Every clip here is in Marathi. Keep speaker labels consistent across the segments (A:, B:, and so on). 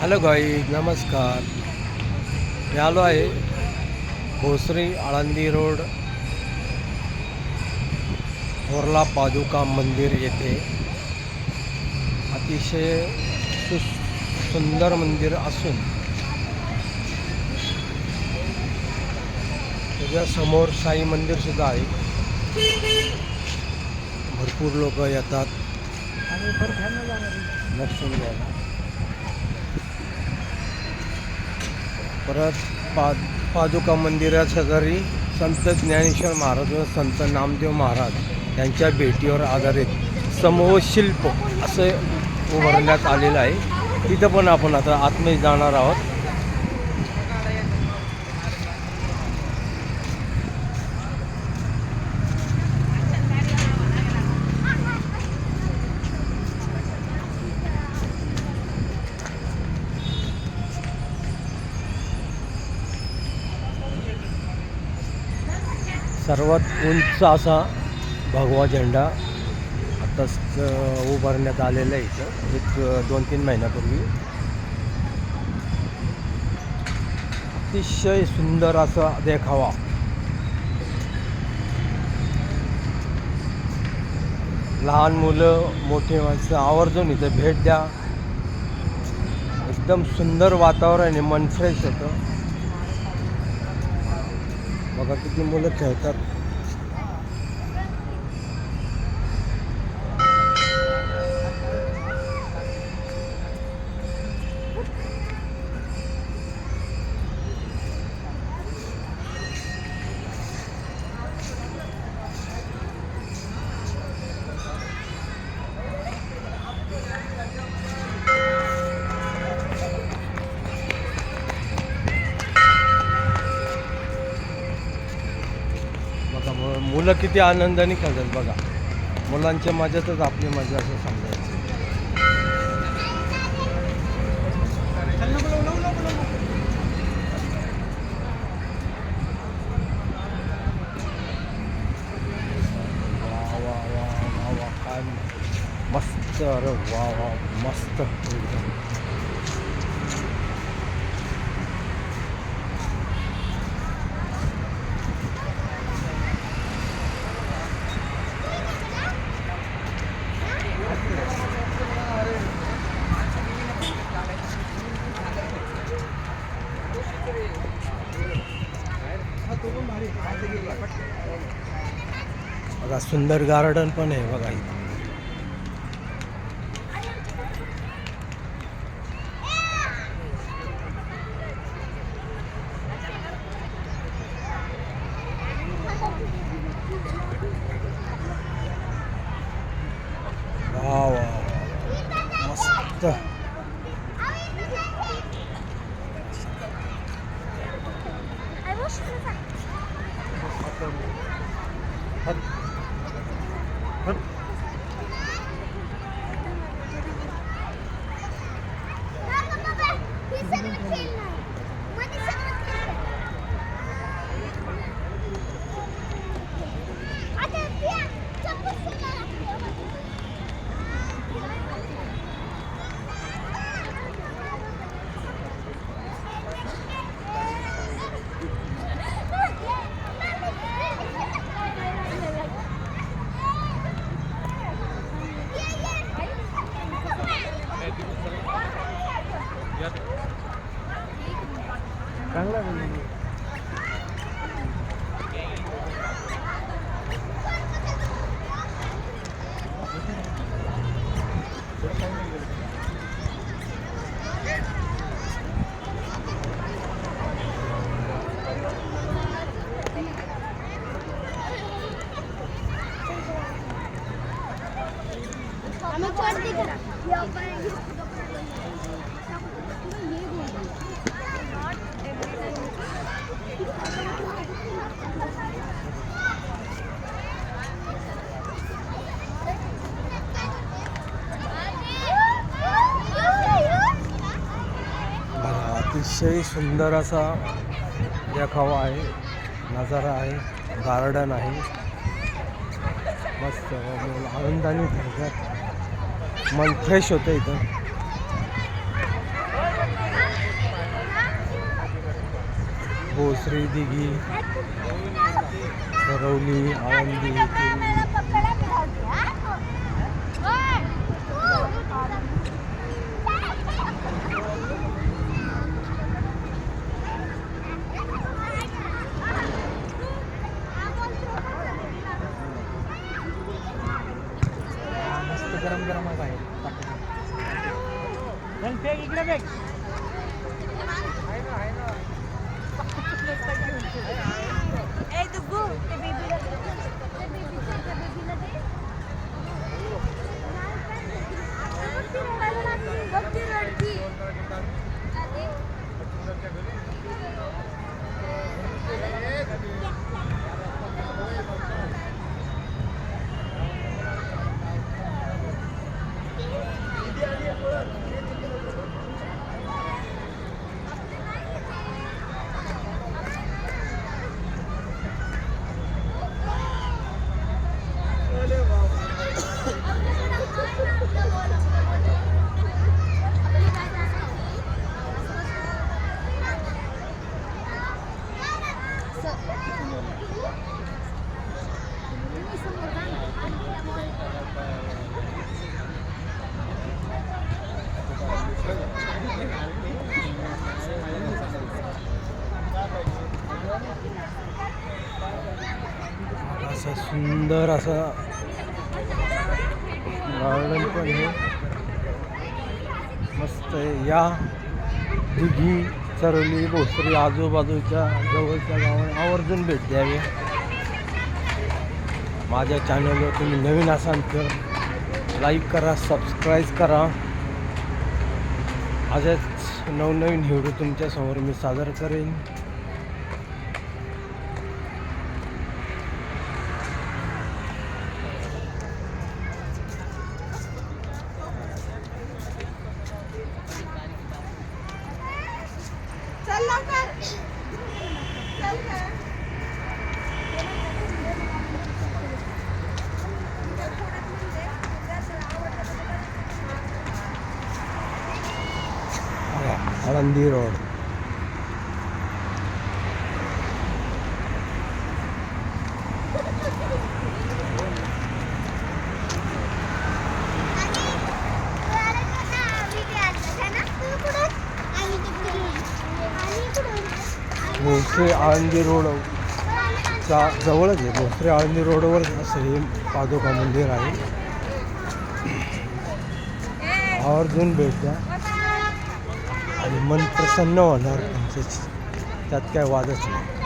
A: हॅलो गाई नमस्कार। मी आलो भोसरी आळंदी रोड थोरला पादुका मंदिर येथे अतिशय सु सुंदर मंदिर असून त्याच्यासमोर साई मंदिरसुद्धा आहे. भरपूर लोक येतात. दर्शन घ्यायला परत पाद पादुका मंदिरात शेजारी संत ज्ञानेश्वर महाराज व संत नामदेव महाराज यांच्या भेटीवर आधारित समूह शिल्प असं उभारण्यात आलेलं आहे. तिथं पण आपण आता आतमध्ये जाणार आहोत. सर्वात उंच असा भगवा झेंडा आताच उभारण्यात आलेला आहे इथं. एक दोन तीन महिन्यापूर्वी. अतिशय सुंदर असा देखावा. लहान मुलं मोठे माणसं आवर्जून इथं भेट द्या. एकदम सुंदर वातावरण आहे मन फ्रेश होतं. बघा किती मुलं खेळतात. मुलं किती आनंदाने खेळतात बघा. मुलांच्या मजातच आपली मजा असं समजायचं. वा वा वा वा काय मस्त अरे वा वा मस्त. बघा सुंदर गार्डन पण आहे बघा इथं. चांगला आहे.
B: हमें छोड़ दिख
A: अतिशय सुंदर असा देखावा आहे. नजारा आहे. गार्डन आहे. मस्त. आनंदाने भरतात मन फ्रेश होतं इथं. हो, भोसरी दिघी सरवली आळंदी असं सुंदर असं गार्डन पण आहे. मस्त आहे. या दुधी चरवली भोसरी आजूबाजूच्या जवळच्या गावाने आवर्जून भेट द्यावी. माझ्या चॅनलवर तुम्ही नवीन असाल तर लाईक करा सबस्क्राईब करा. असेच नवनवीन व्हिडिओ तुमच्यासमोर मी सादर करेन. Alandi road Bhosare Alandi road. जवळच आहे. भोसरे आळंदी रोडवर असं हे पादुका मंदिर आहे. आवर्जून भेट द्या. आणि मन प्रसन्न होणार तुमचं त्यात काय वादच नाही.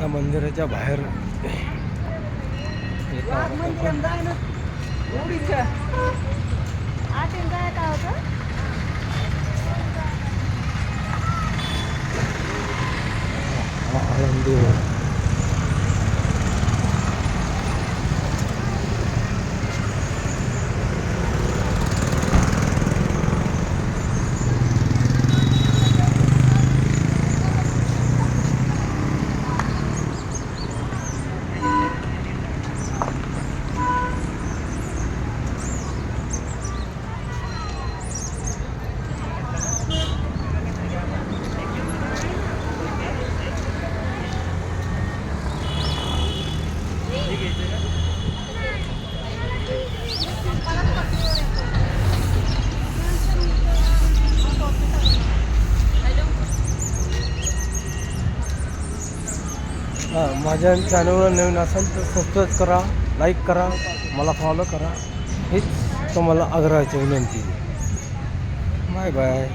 A: त्या मंदिराच्या बाहेर येत माझ्या चॅनलवर नवीन असाल तर सबस्क्राईब करा लाईक करा मला फॉलो करा. हेच तुम्हाला आग्रहाची विनंती. Bye bye